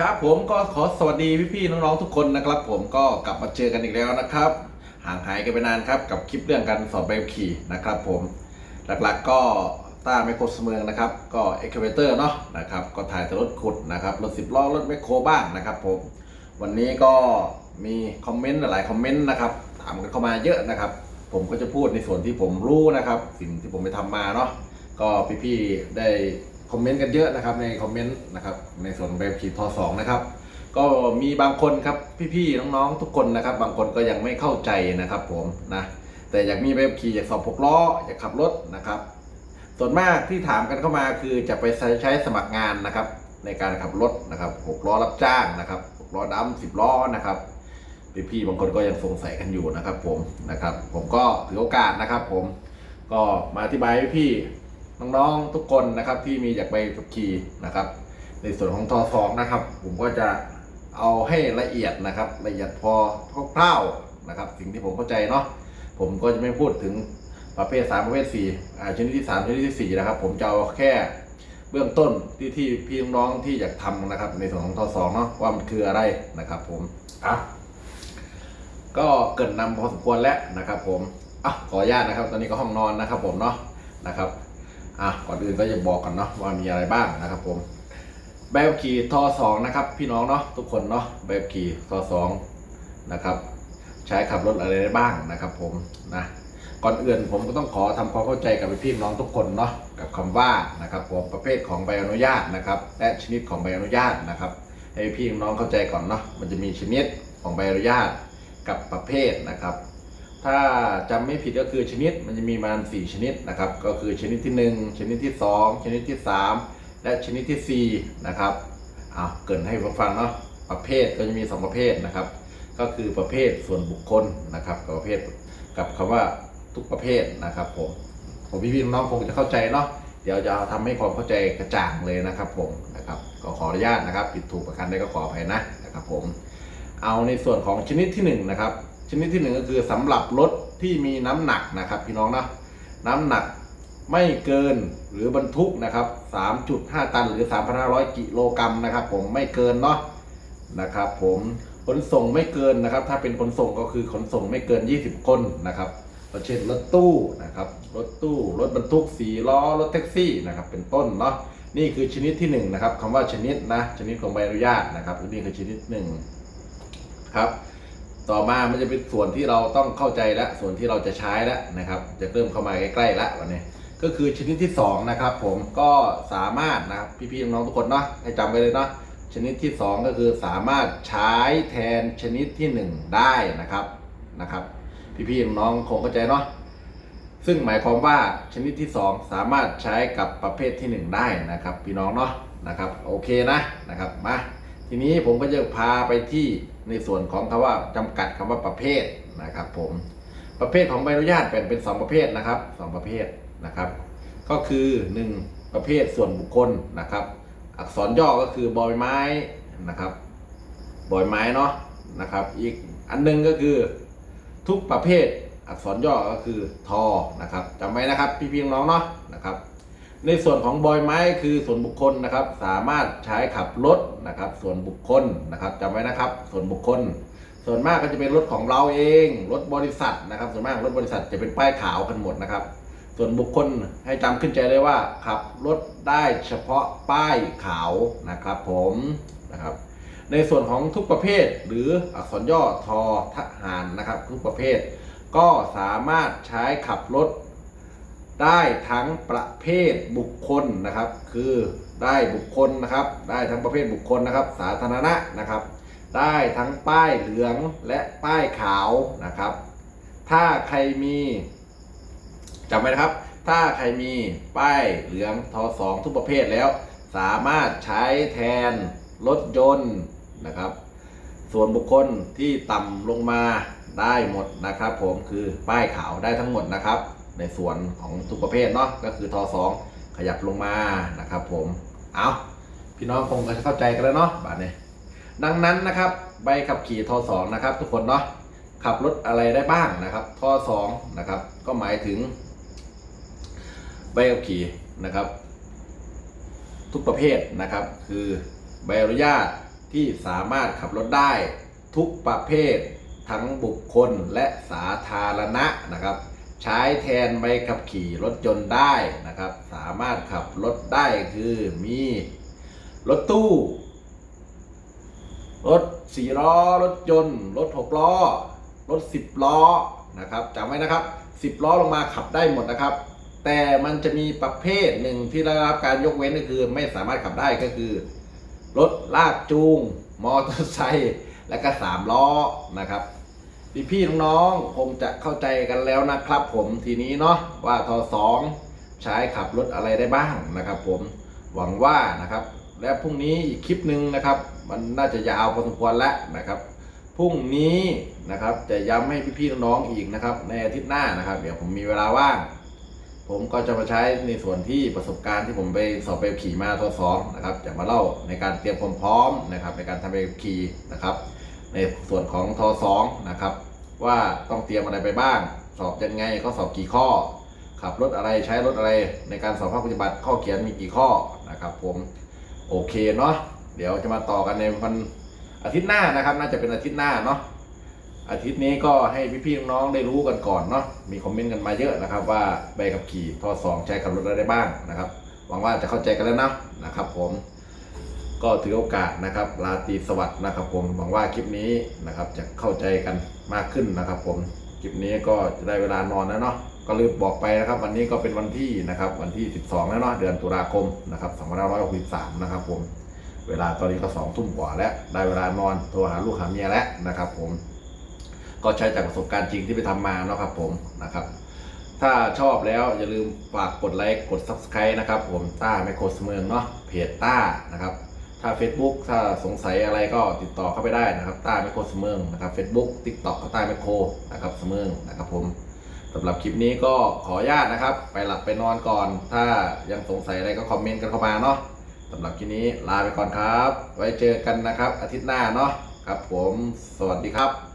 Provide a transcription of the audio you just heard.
ครับผมก็ขอสวัสดีพี่ๆน้องๆทุกคนนะครับ ผมก็กลับมาเจอกันอีกแล้วนะครับ ห่างหายกันไปนานครับกับคลิปเรื่องการสอบใบขับขี่นะครับ ผมหลักๆก็ต้าไมโครสเมืองนะครับ ก็เอ็กเคเวเตอร์เนาะนะครับ ก็ถ่ายแต่รถขุดนะครับรถสิบล้อรถแมโครบ้างนะครับ ผม วันนี้ก็มีคอมเมนต์หลายคอมเมนต์นะครับถามกันเข้ามาเยอะนะครับ ผมก็จะพูดในส่วนที่ผมรู้นะครับ สิ่งที่ผมไปทำมาเนาะก็พี่ๆได้ คอมเมนต์กันเยอะนะครับในคอมเมนต์นะครับในส่วนของแบบขีดทอสองนะครับก็มีบางคนครับพี่ๆน้องๆทุกคนนะครับ บางคนก็ยังไม่เข้าใจนะครับ ผมนะแต่อยากมีแบบขี่อยากสอบหกล้ออยากขับรถนะครับ ส่วนมากที่ถามกันเข้ามาคือจะไปใช้สมัครงานนะครับ ในการขับรถนะครับหกล้อรับจ้างนะครับหกล้อดำสิบล้อนะครับพี่ๆบางคนก็ยังสงสัยกันอยู่นะครับ ผมนะครับ ผมก็ถือโอกาสนะครับ ผมก็มาอธิบายให้พี่ น้องๆทุกคนนะครับที่มีอยากไปขับขี่นะครับ ในส่วนของทอสองนะครับ ผมก็จะเอาให้ละเอียดนะครับ ละเอียดพอคร่าวๆนะครับ สิ่งที่ผมเข้าใจเนาะผมก็จะไม่พูดถึงประเภท 3 ประเภท4อ่าชนิดที่ 3 ชนิดที่ 4 นะครับ ผมจะเอาแค่เบื้องต้นที่ที่พี่น้องๆที่อยากทำนะครับ ในส่วนของทอสองเนาะว่ามันคืออะไรนะครับ ผมอะก็เกินนำพอสมควรแล้วนะครับ ผมอะขออนุญาตนะครับ ตอนนี้ก็ห้องนอนนะครับ ผมเนาะนะครับ อะก่อนอื่นก็จะบอกกันเนาะว่ามีอะไรบ้างนะครับผมแบบขี่ทอสองนะครับพี่น้องเนาะทุกคนเนาะแบบขี่ทอสองนะครับใช้ขับรถอะไรได้บ้างนะครับ ผมนะก่อนอื่นผมก็ต้องขอทำความเข้าใจกับพี่น้องทุกคนเนาะกับคำว่านะครับผมประเภทของใบอนุญาตนะครับ และชนิดของใบอนุญาตนะครับ ให้พี่น้องเข้าใจก่อนเนาะมันจะมีชนิดของใบอนุญาตกับประเภทนะครับ ถ้าจำไม่ผิดก็คือชนิดมันจะมีประมาณ4ชนิดนะครับ ก็คือชนิดที่ 1 ชนิดที่ 2 ชนิดที่ 3 และชนิดที่4นะครับเอาเกินให้ฟังเนาะประเภทก็จะมี 2 ประเภทนะครับ ก็คือประเภทส่วนบุคคลนะครับกับประเภทกับคำว่าทุกประเภทนะครับผมผมพี่ๆน้องๆคงจะเข้าใจเนาะเดี๋ยวจะทำให้ความเข้าใจกระจ่างเลยนะครับผมนะครับก็ขออนุญาตนะครับ ผิดถูกประการใดก็ขออภัยนะนะครับผมเอาในส่วนของชนิดที่1นนะครับ นิดที่1ก็คือสำหรับรถที่มีน้ำหนักนะครับพี่น้องนะน้ำหนักไม่เกินหรือบรรทุกนะครับ 3.5 ตันหรือ 3,500 กิโลกรัมนะครับผมไม่เกินเนาะนะครับผมขนส่งไม่เกินนะครับ ถ้าเป็นขนส่งก็คือขนส่งไม่เกิน 20 คนนะครับเช่นรถตู้นะครับรถตู้รถบรรทุก4ล้อรถแท็กซี่นะครับเป็นต้นเนาะนี่คือชนิดที่หนึ่งนะครับคำว่าชนิดนะชนิดของใบอนุญาตนะครับนี่คือชนิดหนึ่งครับ ต่อมามันจะเป็นส่วนที่เราต้องเข้าใจและส่วนที่เราจะใช้แล้วนะครับ จะเริ่มเข้ามาใกล้ๆแล้ววันนี้ ก็คือชนิดที่สองนะครับผมก็สามารถนะครับพี่ๆน้องๆทุกคนเนาะให้จำไว้เลยเนาะชนิดที่สองก็คือสามารถใช้แทนชนิดที่หนึ่งได้นะครับนะครับ พี่ๆน้องๆคงเข้าใจเนาะซึ่งหมายความว่าชนิดที่สองสามารถใช้กับประเภทที่หนึ่งได้นะครับ พี่น้องเนาะนะครับ โอเคนะนะครับมา ทีนี้ผมก็จะพาไปที่ในส่วนของคำว่าจำกัดคำว่าประเภทนะครับ ผมประเภทของใบอนุญาตแบ่งเป็น 2 ประเภทนะครับสองประเภทนะครับ ก็คือ 1 ประเภทส่วนบุคคลนะครับ อักษรย่อก็คือบอยไม้นะครับบอยไม้เนาะนะครับ อีกอันหนึงก็คือทุกประเภทอักษรย่อก็คือทอนะครับจำไว้นะครับ พี่ๆน้องเนาะนะครับ ในส่วนของบอยไม้คือส่วนบุคคลนะครับ สามารถใช้ขับรถนะครับ ส่วนบุคคลนะครับจำไว้นะครับ ส่วนบุคคล ส่วนมากก็จะเป็นรถของเราเองรถบริษัทนะครับ ส่วนมากรถบริษัทจะเป็นป้ายขาวกันหมดนะครับ ส่วนบุคคลให้จำขึ้นใจเลยว่าขับรถได้เฉพาะป้ายขาวนะครับ ผมนะครับ ในส่วนของทุกประเภท หรืออักษรย่อทอทหารนะครับ ทุกประเภท ก็สามารถใช้ขับรถ ได้ทั้งประเภทบุคคลนะครับ คือได้บุคคลนะครับ ได้ทั้งประเภทบุคคลนะครับ สาธารณะนะครับ ได้ทั้งป้ายเหลืองและป้ายขาวนะครับ ถ้าใครมีจำไว้นะครับ ถ้าใครมีป้ายเหลืองทอสองทุกประเภทแล้ว สามารถใช้แทนรถยนต์นะครับ ส่วนบุคคลที่ต่ำลงมาได้หมดนะครับ ผมคือป้ายขาวได้ทั้งหมดนะครับ ในส่วนของทุกประเภทเนาะก็คือทอสองขยับลงมานะครับ ผมเอาพี่น้องคงจะเข้าใจกันแล้วเนาะบาทนี้ดังนั้นนะครับ ใบขับขี่ทอสองนะครับ ทุกคนเนาะขับรถอะไรได้บ้างนะครับทอสองนะครับ ก็หมายถึง ใบขับขี่นะครับ ทุกประเภทนะครับ คือใบอนุญาตที่สามารถขับรถได้ทุกประเภททั้งบุคคลและสาธารณะนะครับ ใช้แทนใบขับขี่รถยนต์ได้นะครับ สามารถขับรถได้คือมีรถตู้ รถสี่ล้อ รถยนต์ รถหกล้อ รถสิบล้อนะครับจำไว้นะครับสิบล้อลงมาขับได้หมดนะครับ แต่มันจะมีประเภทหนึ่งที่ได้รับการยกเว้นก็คือไม่สามารถขับได้ก็คือ รถลากจูง มอเตอร์ไซค์และก็สามล้อนะครับ พี่พี่น้องๆคงจะเข้าใจกันแล้วนะครับ ผมทีนี้เนาะว่าทอสองใช้ขับรถอะไรได้บ้างนะครับ ผมหวังว่านะครับ และพรุ่งนี้อีกคลิปหนึ่งนะครับ มันน่าจะยาวพอสมควรแล้วนะครับพรุ่งนี้นะครับจะย้ำให้พี่ๆน้องๆอีกนะครับ ในอาทิตย์หน้านะครับ เดี๋ยวผมมีเวลาว่าง ผมก็จะมาใช้ในส่วนที่ประสบการณ์ที่ผมไปสอบไปขี่มาทสองนะครับจะมาเล่าในการเตรียมความพร้อมนะครับ ในการทำไปขี่นะครับ ในส่วนของทสองนะครับ ว่าต้องเตรียมอะไรไปบ้าง สอบยังไงก็สอบกี่ข้อ ขับรถอะไรใช้รถอะไรในการสอบภาคปฏิบัติข้อเขียนมีกี่ข้อนะครับ ผมโอเคเนาะเดี๋ยวจะมาต่อกันในวันอาทิตย์หน้านะครับ น่าจะเป็นอาทิตย์หน้าเนาะอาทิตย์นี้ก็ให้พี่ๆน้องๆได้รู้กันก่อนเนาะมีคอมเมนต์กันมาเยอะนะครับ ว่าใบขับขี่ทสองใช้ขับรถอะไรได้บ้างนะครับหวังว่าจะเข้าใจกันแล้วนะนะครับ ผม ก็ถือโอกาสนะครับราตรีสวัสดิ์นะครับผมหวังว่าคลิปนี้นะครับจะเข้าใจกันมากขึ้นนะครับ ผมคลิปนี้ก็จะได้เวลานอนแล้วเนาะก็ลืมบอกไปนะครับ วันนี้ก็เป็นวันที่นะครับ วันที่ 12 แล้วเนาะเดือนตุลาคมนะครับ2563นะครับ ผม เวลาตอนนี้ก็สองทุ่มกว่าแล้ว ได้เวลานอนโทรหาลูกหาเมียแล้วนะครับ ผม ก็ใช้จากประสบการณ์จริงที่ไปทำมาเนาะครับ ผมนะครับถ้าชอบแล้วอย่าลืมฝากกดไลค์กด Subscribe นะครับผมต้าไมโครสเมืองเนาะเพจต้านะครับ ถ้า Facebook ถ้าสงสัยอะไรก็ติดต่อเข้าไปได้นะครับต้าไมโครสมืองนะครับ Facebook TikTok ก็ต้าไมโครนะครับสมืองนะครับผมสำหรับคลิปนี้ก็ขออนุญาตนะครับ ไปหลับไปนอนก่อน ถ้ายังสงสัยอะไรก็คอมเมนต์กันเข้ามาเนาะสำหรับคลิปนี้ลาไปก่อนครับ ไว้เจอกันนะครับ อาทิตย์หน้าเนาะครับ ผมสวัสดีครับ